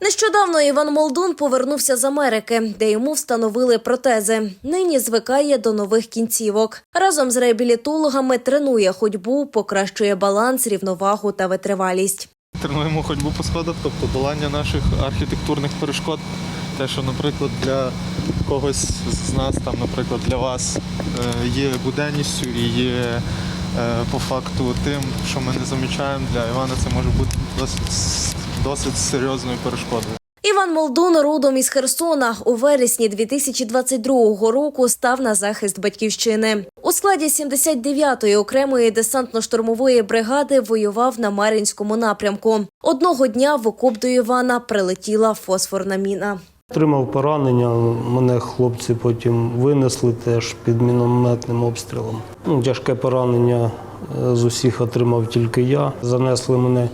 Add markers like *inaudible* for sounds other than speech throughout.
Нещодавно Іван Молдун повернувся з Америки, де йому встановили протези. Нині звикає до нових кінцівок. Разом з реабілітологами тренує ходьбу, покращує баланс, рівновагу та витривалість. Тренуємо ходьбу по сходах, тобто долання наших архітектурних перешкод. Те, що, наприклад, для когось з нас, там, наприклад, для вас е, є буденністю і є е, по факту тим, що ми не замічаємо, для Івана це може бути досить, досить серйозною перешкодою. Іван Молдун родом із Херсона у вересні 2022 року став на захист батьківщини. У складі 79-ї окремої десантно-штурмової бригади воював на Мар'їнському напрямку. Одного дня в окоп до Івана прилетіла фосфорна міна. Отримав поранення, мене хлопці потім винесли теж під мінометним обстрілом. Ну, тяжке поранення е, з усіх отримав тільки я. Занесли мене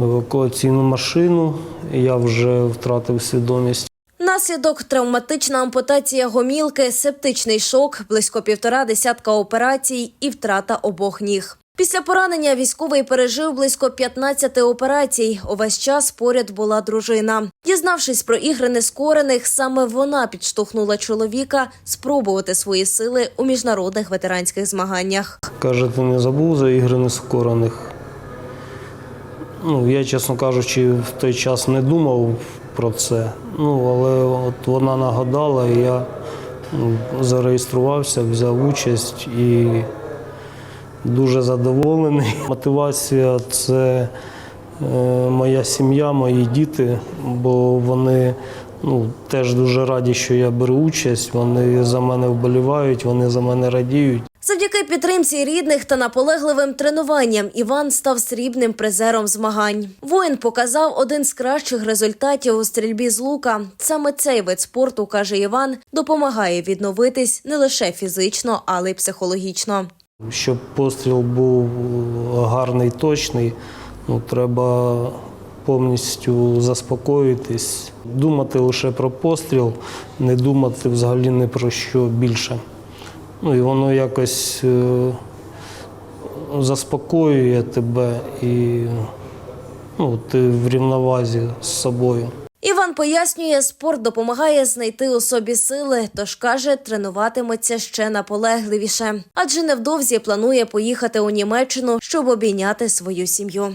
евакуаційну машину, я вже втратив свідомість. Наслідок травматична ампутація гомілки, септичний шок, близько півтора десятка операцій і втрата обох ніг. Після поранення військовий пережив близько 15 операцій. Увесь час поряд була дружина. Дізнавшись про ігри нескорених, саме вона підштовхнула чоловіка спробувати свої сили у міжнародних ветеранських змаганнях. Каже, ти не забув за ігри нескорених. Ну, я, чесно кажучи, в той час не думав про це. Ну, але от вона нагадала, і я ну, зареєструвався, взяв участь і дуже задоволений. *laughs* Мотивація це е, моя сім'я, мої діти, бо вони ну, теж дуже раді, що я беру участь. Вони за мене вболівають, вони за мене радіють. Завдяки підтримці рідних та наполегливим тренуванням Іван став срібним призером змагань. Воїн показав один з кращих результатів у стрільбі з лука. Саме цей вид спорту, каже Іван, допомагає відновитись не лише фізично, але й психологічно. Щоб постріл був гарний, точний, ну, треба повністю заспокоїтись, думати лише про постріл, не думати взагалі ні про що більше. Ну і воно якось е, заспокоює тебе і ну, ти в рівновазі з собою. Іван пояснює, спорт допомагає знайти у собі сили, тож каже, тренуватиметься ще наполегливіше, адже невдовзі планує поїхати у Німеччину, щоб обійняти свою сім'ю.